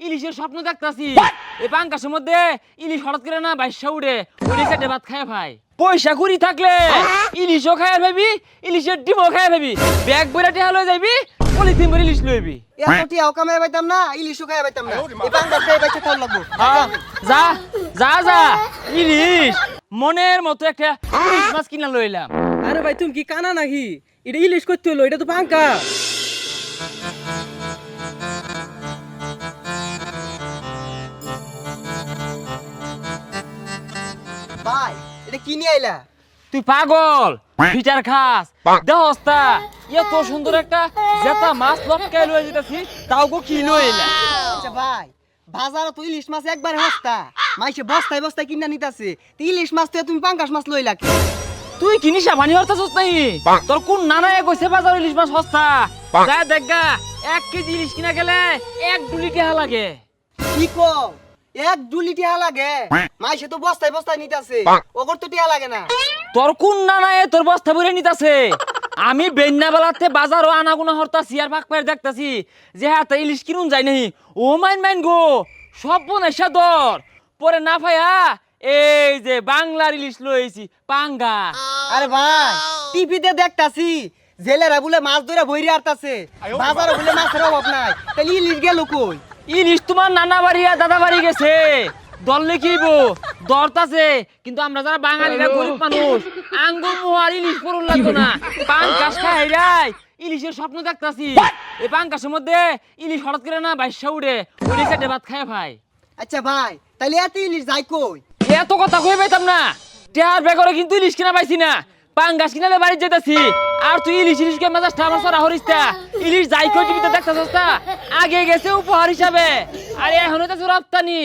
ইলিশের স্বপ্ন দেখতাছি। এই পাঙ্কাশের মধ্যে ইলিশ হঠাৎ করে না বাইশা উড়ে ওই সাইডে ভাত খায় ভাই। পয়সা কুড়ি থাকলে ইলিশও খায় ভাবি ইলিশের ডিমও খায় ভাবি ব্যাগ বইরা টেহা লয়ে যাবি পলিথিন ভরে ইলিশ লইবি। এত টিয়াও কামাই পাইতাম না ইলিশও খাই পাইতাম না। এই পাঙ্গাস খাই পাইছে তাও লাগবো। হ্যাঁ, যা যা যা ইলিশ। মনের মতো একটা ইলিশ মাছ কিনা লইলাম আরে ভাই তুমি কি কানা নাকি? এটা ইলিশ করতে হলো এটা তো পাঙ্কা। ভাই এটা কি নিয়ে আইলা? তুই পাগল ফিচার খাস। দেহস্তা এত সুন্দর একটা জেতা মাছ লটকাই লয়ে যেতেছি তাও গো কি লইলা আচ্ছা ভাই বাজারে তো ইলিশ মাছ একবার হস্তা মাইসে বস্তায় বস্তায় কিনা নিতাছে। তো ইলিশ মাছ তো তুমি পাঙ্গাস মাছ লইলা কি? তুই কি নিশা পানি হরতাছস নাই তোর কোন নানায় কইছে বাজার ইলিশ মাছ সস্তা? যা দেখগা এক কেজি ইলিশ কিনা গেলে এক ডুলি টেহা লাগে। কি কো এক দুলি টিয়া লাগে। মাইসে তো বস্তায় বস্তায় নিতাছে। ওগর তো টিয়া লাগে না। তোর কোন নানায় তোর বস্তা ভরে নিতাছে? আমি বেন্না বেলাতে বাজারও আনাগুনা হরতাছি আর ভাগ পায়ের দেখতাছি যে হাতে ইলিশ কিনুন যায় নাহি। ও মাইন মাইন গো সব বনেশা দর পরে না ভাইয়া এই যে বাংলার ইলিশ লইছি পাঙ্গা। আরে ভাই টিভিতে দেখতাছি জেলেরা বলে মাছ ধরে বইরে আরতাছে বাজারে বলে মাছের অভাব নাই। তাহলে ইলিশ গেল কই? ইলিশ তোমার নানা বাড়ি আর দাদা বাড়ি গেছে। দল লিখিব দরতাছে কিন্তু আমরা যারা বাঙালিরা গরিব মানুষ আঙ্গুর মোহার ইলিশ পড়ুন লাগতো না। পাঙ্কাশ খাই রাই ইলিশের স্বপ্ন দেখতাছি। এই পাঙ্কাশের মধ্যে ইলিশ হঠাৎ করে না বাইশা উড়ে ওই সাইডে ভাত খায় ভাই। আচ্ছা ভাই তাহলে এত ইলিশ যাই কই? এত কথা কই পাইতাম না? টেহার বেগরে কিন্তু ইলিশ কিনা পাইছি না। পাঙ্গাস কিনালে বাড়ি যেতেছি। আর তুই ইলিশ ইলিশ কে মেজাজটা আমার সারা হরিস্তা ইলিশ যাই কই টিভিতে দেখতেছস তা আগে গেছে উপহার হিসাবে। আর এখন হইতাছে রপ্তানি।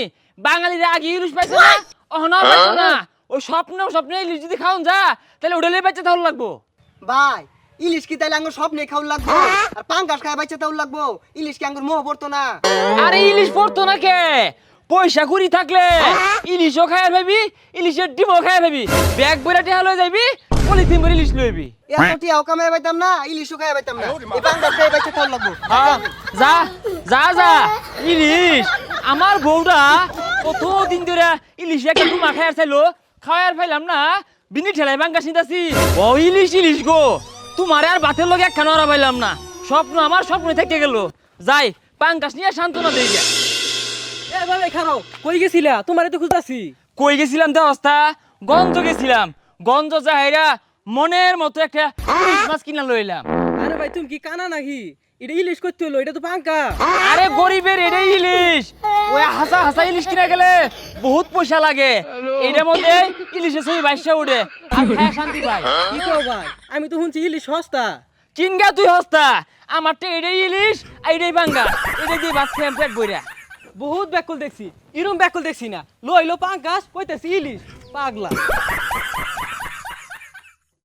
বাঙালিরা আগে ইলিশ পাইছে না অহনা পাইছে না। ওই স্বপ্ন স্বপ্নে ইলিশ যদি খাওন যা তাহলে উড়েলে বেঁচে তাহলে লাগবো। ভাই ইলিশ কি তাইলে আঙ্গুর স্বপ্নে খাওয়ার লাগবো? আর পাঙ্গাস খাই বাইচে তাও লাগবো। ইলিশ কি আঙ্গুর মোহ পড়তো না? আরে ইলিশ পড়তো না কে? পয়সা কুড়ি থাকলে ইলিশও খায় ভাবি ইলিশের ডিমও খায় ভাবি। ব্যাগ বইরা টেহা লয়ে যাবি পলিথিন ভরে ইলিশ লইবি এত টিয়াও কামাই পাইতাম না ইলিশও খাই পাইতাম না। এই খাই বাইচে তাও লাগবো হ্যাঁ, যা যা যা ইলিশ। আমার বউটা কতদিন ধরে ইলিশ একটা টুমা খায়ার চাইলো খাওয়ার পাইলাম না বিনি ঠেলাই বাঙ্গা সিন্দাছি ও ইলিশ ইলিশ গো। তোমার আর বাতের লগে একখানা ওরা পাইলাম না। স্বপ্ন আমার স্বপ্ন থেকে গেল। যাই পাঙ্গাস নিয়ে সান্ত্বনা দেই গা। এ ভাই খারাও কই গেছিলা? তোমারে তো খুঁজতাছি কই গেছিলাম তে অবস্থা গঞ্জ গেছিলাম। গঞ্জ যাহাইরা মনের মতো একটা ইলিশ মাছ কিনা লইলাম আরে ভাই তুমি কি কানা নাকি? এটা ইলিশ করতে হলো এটা তো পাঙ্কা। আরে গরিবের এটাই ইলিশ। ওই হাসা হাসা ইলিশ কিনা গেলে বহুত পয়সা লাগে। এটার মধ্যে ইলিশে সেই বাইশা উঠে আর খায় শান্তি পাই কি কও ভাই? আমি তো শুনছি ইলিশ সস্তা। কিনগা তুই হস্তা আমার তো এটাই ইলিশ আর এটাই বাঙ্গা এটা দিয়ে ভাত খেয়ে পেট বইরা বহুত ব্যাকল দেখছি। এরম ব্যাকল দেখছি না। লইলো পাঙ্কাস কইতেছি ইলিশ। পাগলা।